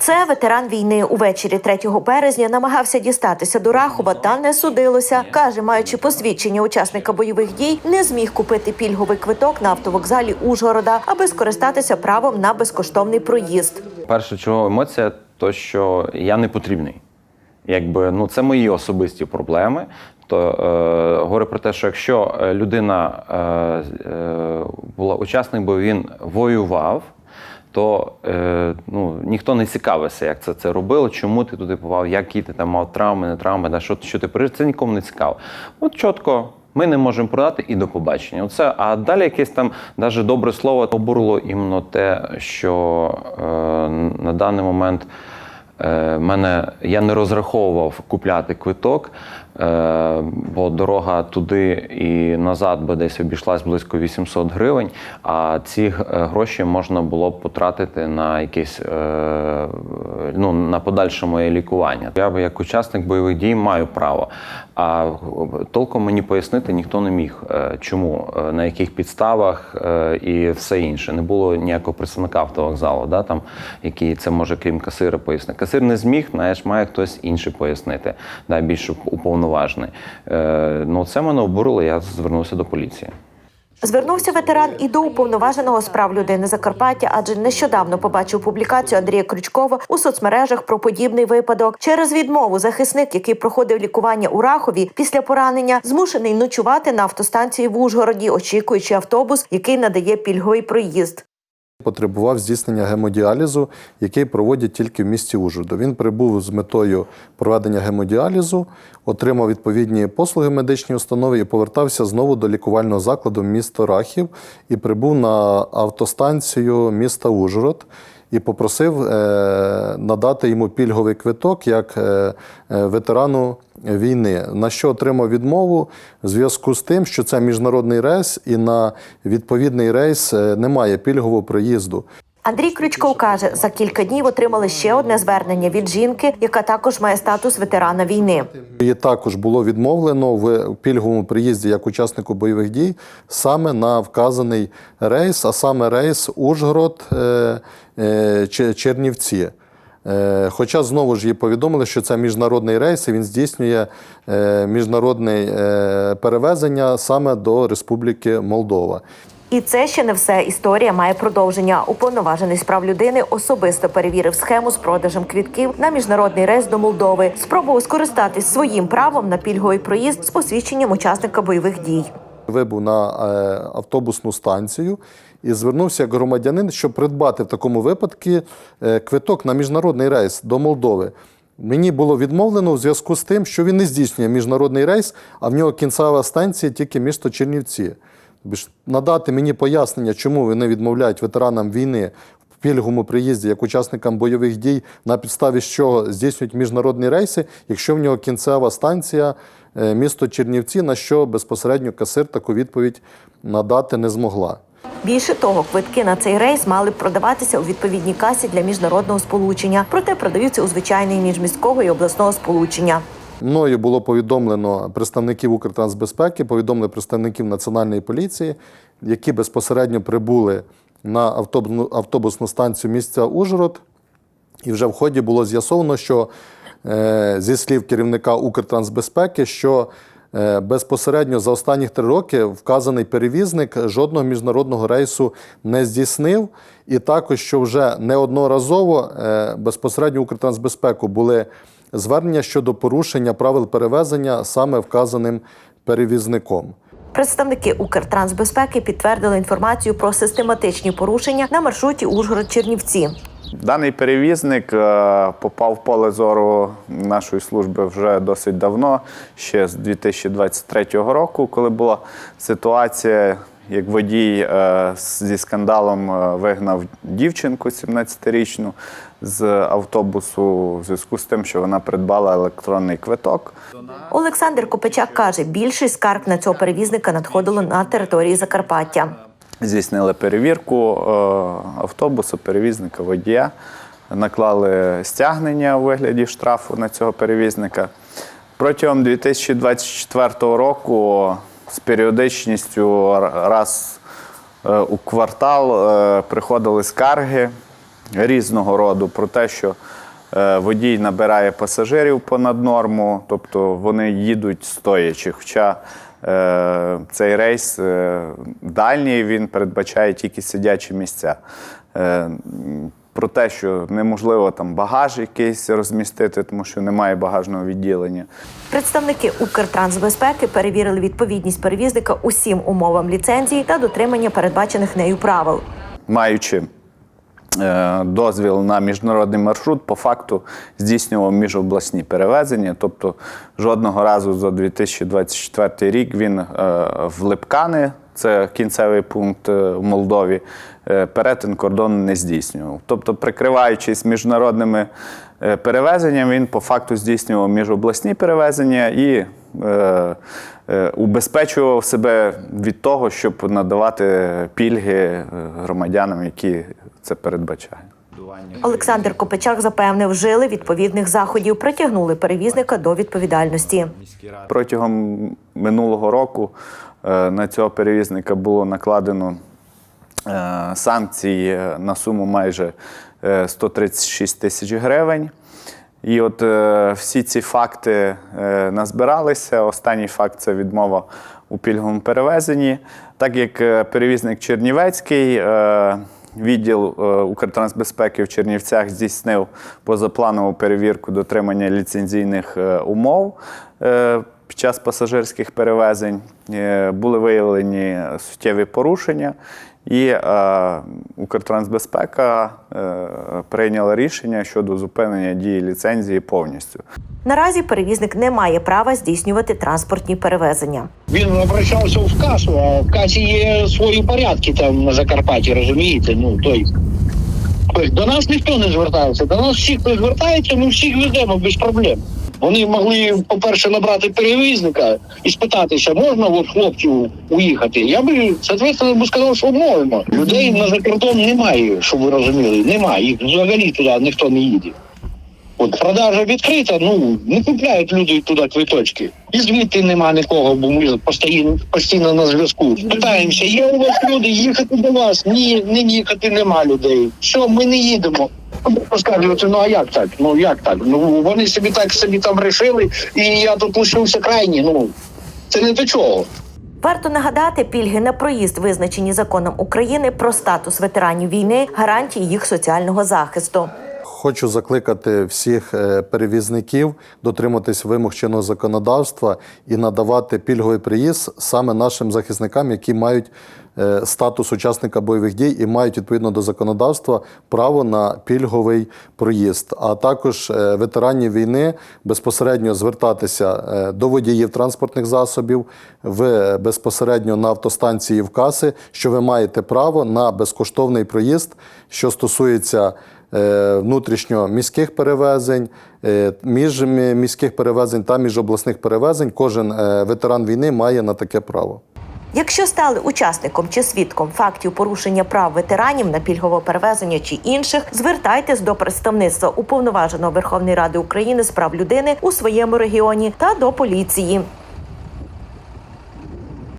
Це ветеран війни увечері 3 березня намагався дістатися до Рахова та не судилося. Каже, маючи посвідчення учасника бойових дій, не зміг купити пільговий квиток на автовокзалі Ужгорода, аби скористатися правом на безкоштовний проїзд. Перше, чого емоція, то що я не потрібний. Якби ну це мої особисті проблеми. То е, говорю про те, що якщо е, людина е, е, була учасник, бо він воював, то е, ну, ніхто не цікавився, як це, це робило, чому ти туди попав, які ти там мав травми, не травми, да, що, що ти пережив, це нікому не цікаво. От чітко. Ми не можемо продати і до побачення. Оце, а далі якесь там навіть добре слово обурило іменно те, що е, на даний момент мене я не розраховував купляти квиток, е, бо дорога туди і назад би десь обійшлась близько 800 гривень. А ці е, гроші можна було б потратити на якесь е, ну, на подальше моє лікування. Я би як учасник бойових дій маю право. А толком мені пояснити ніхто не міг, е, чому, е, на яких підставах е, і все інше. Не було ніякого представника автовокзалу, да, там, який це може крім касира пояснити. Касир не зміг, знаєш, має хтось інший пояснити, да, більш уповноважений. Е, ну, це мене обурило, я звернувся до поліції. Звернувся ветеран і до уповноваженого з прав людини Закарпаття, адже нещодавно побачив публікацію Андрія Крючкова у соцмережах про подібний випадок. Через відмову захисник, який проходив лікування у Рахові після поранення, змушений ночувати на автостанції в Ужгороді, очікуючи автобус, який надає пільговий проїзд. Потребував здійснення гемодіалізу, який проводять тільки в місті Ужгороду. Він прибув з метою проведення гемодіалізу, отримав відповідні послуги медичній установі і повертався знову до лікувального закладу міста Рахів і прибув на автостанцію міста Ужгород. І попросив е, надати йому пільговий квиток як е, е, ветерану війни, на що отримав відмову в зв'язку з тим, що це міжнародний рейс, і на відповідний рейс немає пільгового проїзду. Андрій Крючков каже, за кілька днів отримали ще одне звернення від жінки, яка також має статус ветерана війни. Її також було відмовлено в пільговому приїзді як учаснику бойових дій саме на вказаний рейс, а саме рейс Ужгород е, е, Че- Чернівці. Е, Хоча знову ж їй повідомили, що це міжнародний рейс, і він здійснює міжнародне перевезення саме до Республіки Молдова. І це ще не все. Історія має продовження. Уповноважений з прав людини особисто перевірив схему з продажем квітків на міжнародний рейс до Молдови. Спробував скористатись своїм правом на пільговий проїзд з посвідченням учасника бойових дій. Вибув на е, автобусну станцію і звернувся як громадянин, щоб придбати в такому випадку е, квиток на міжнародний рейс до Молдови. Мені було відмовлено в зв'язку з тим, що він не здійснює міжнародний рейс, а в нього кінцева станція тільки місто Чернівці. Надати мені пояснення, чому вони відмовляють ветеранам війни в пільговому приїзді як учасникам бойових дій, на підставі чого здійснюють міжнародні рейси, якщо в нього кінцева станція е, місто Чернівці, на що безпосередньо касир таку відповідь надати не змогла. Більше того, квитки на цей рейс мали б продаватися у відповідній касі для міжнародного сполучення, проте продаються у звичайний міжміського і обласного сполучення. Мною було повідомлено представників Укртрансбезпеки, повідомили представників Національної поліції, які безпосередньо прибули на автобусну, станцію місця Ужгород. І вже в ході було з'ясовано, що е, зі слів керівника Укртрансбезпеки, що е, безпосередньо за останні три роки вказаний перевізник жодного міжнародного рейсу не здійснив. І також, що вже неодноразово е, безпосередньо Укртрансбезпеку були звернення щодо порушення правил перевезення саме вказаним перевізником. Представники Укртрансбезпеки підтвердили інформацію про систематичні порушення на маршруті Ужгород-Чернівці. Даний перевізник е, попав в поле зору нашої служби вже досить давно, ще з 2023 року, коли була ситуація, як водій е, зі скандалом е, вигнав дівчинку 17-річну з автобусу в зв'язку з тим, що вона придбала електронний квиток. Олександр Копичак каже, більшість скарг на цього перевізника надходило на території Закарпаття. Здійснили перевірку е, автобусу, перевізника, водія, наклали стягнення у вигляді штрафу на цього перевізника. Протягом 2024 року з періодичністю раз е, у квартал е, приходили скарги різного роду про те, що е, водій набирає пасажирів понад норму, тобто вони їдуть стоячи. Хоча е, цей рейс е, дальній він передбачає тільки сидячі місця. Про те, що неможливо там багаж якийсь розмістити, тому що немає багажного відділення. Представники Укртрансбезпеки перевірили відповідність перевізника усім умовам ліцензії та дотримання передбачених нею правил. маючи дозвіл на міжнародний маршрут, по факту здійснював міжобласні перевезення. Тобто жодного разу за 2024 рік він е, в Липкани, це кінцевий пункт е, в Молдові, е, перетин кордону не здійснював. Тобто, прикриваючись міжнародними е, перевезеннями, він по факту здійснював міжобласні перевезення і е, е, убезпечував себе від того, щоб надавати пільги е, громадянам, які це передбачають. Олександр Копичак запевнив, вжили відповідних заходів, притягнули перевізника до відповідальності. Протягом минулого року е, на цього перевізника було накладено е, санкції на суму майже е, 136 тисяч гривень. І от е, всі ці факти е, назбиралися. Останній факт це відмова у пільговому перевезенні. Так як е, перевізник Чернівецький, е, відділ е, Укртрансбезпеки в Чернівцях здійснив позапланову перевірку дотримання ліцензійних е, умов. е, Під час пасажирських перевезень були виявлені суттєві порушення, і Укртрансбезпека прийняла рішення щодо зупинення дії ліцензії повністю. Наразі перевізник не має права здійснювати транспортні перевезення. Він обращався в касу, а в касі є свої порядки там на Закарпатті, розумієте? Ну, той. До нас ніхто не звертається. До нас всіх, хто звертається, ми всіх ведемо без проблем. Вони могли, по-перше, набрати перевізника і спитатися, можна от хлопців уїхати. Я би, соответственно, би сказав, що можна. Людей на закордон немає, щоб ви розуміли. Немає. Їх взагалі туди ніхто не їде. От продажа відкрита, ну не купляють люди туди квиточки. І звідти нема нікого, бо ми постійно постійно на зв'язку. Питаємося, є у вас люди, їхати до вас? Ні, не їхати нема людей. Що, ми не їдемо. Розказуєте, ну а як так? Ну як так? Ну вони собі так собі там рішили, і я тут лишився крайній. Ну це не до чого. Варто нагадати, пільги на проїзд, визначені законом України про статус ветеранів війни, гарантії їх соціального захисту. Хочу закликати всіх е, перевізників дотриматись вимог чинного законодавства і надавати пільговий приїзд саме нашим захисникам, які мають е, статус учасника бойових дій і мають відповідно до законодавства право на пільговий проїзд. А також е, ветеранів війни безпосередньо звертатися до водіїв транспортних засобів, в безпосередньо на автостанції в каси, що ви маєте право на безкоштовний проїзд, що стосується внутрішньоміських перевезень, е, міжміських перевезень та міжобласних перевезень. Кожен е, ветеран війни має на таке право. Якщо стали учасником чи свідком фактів порушення прав ветеранів на пільгове перевезення чи інших, звертайтесь до представництва уповноваженого Верховної Ради України з прав людини у своєму регіоні та до поліції.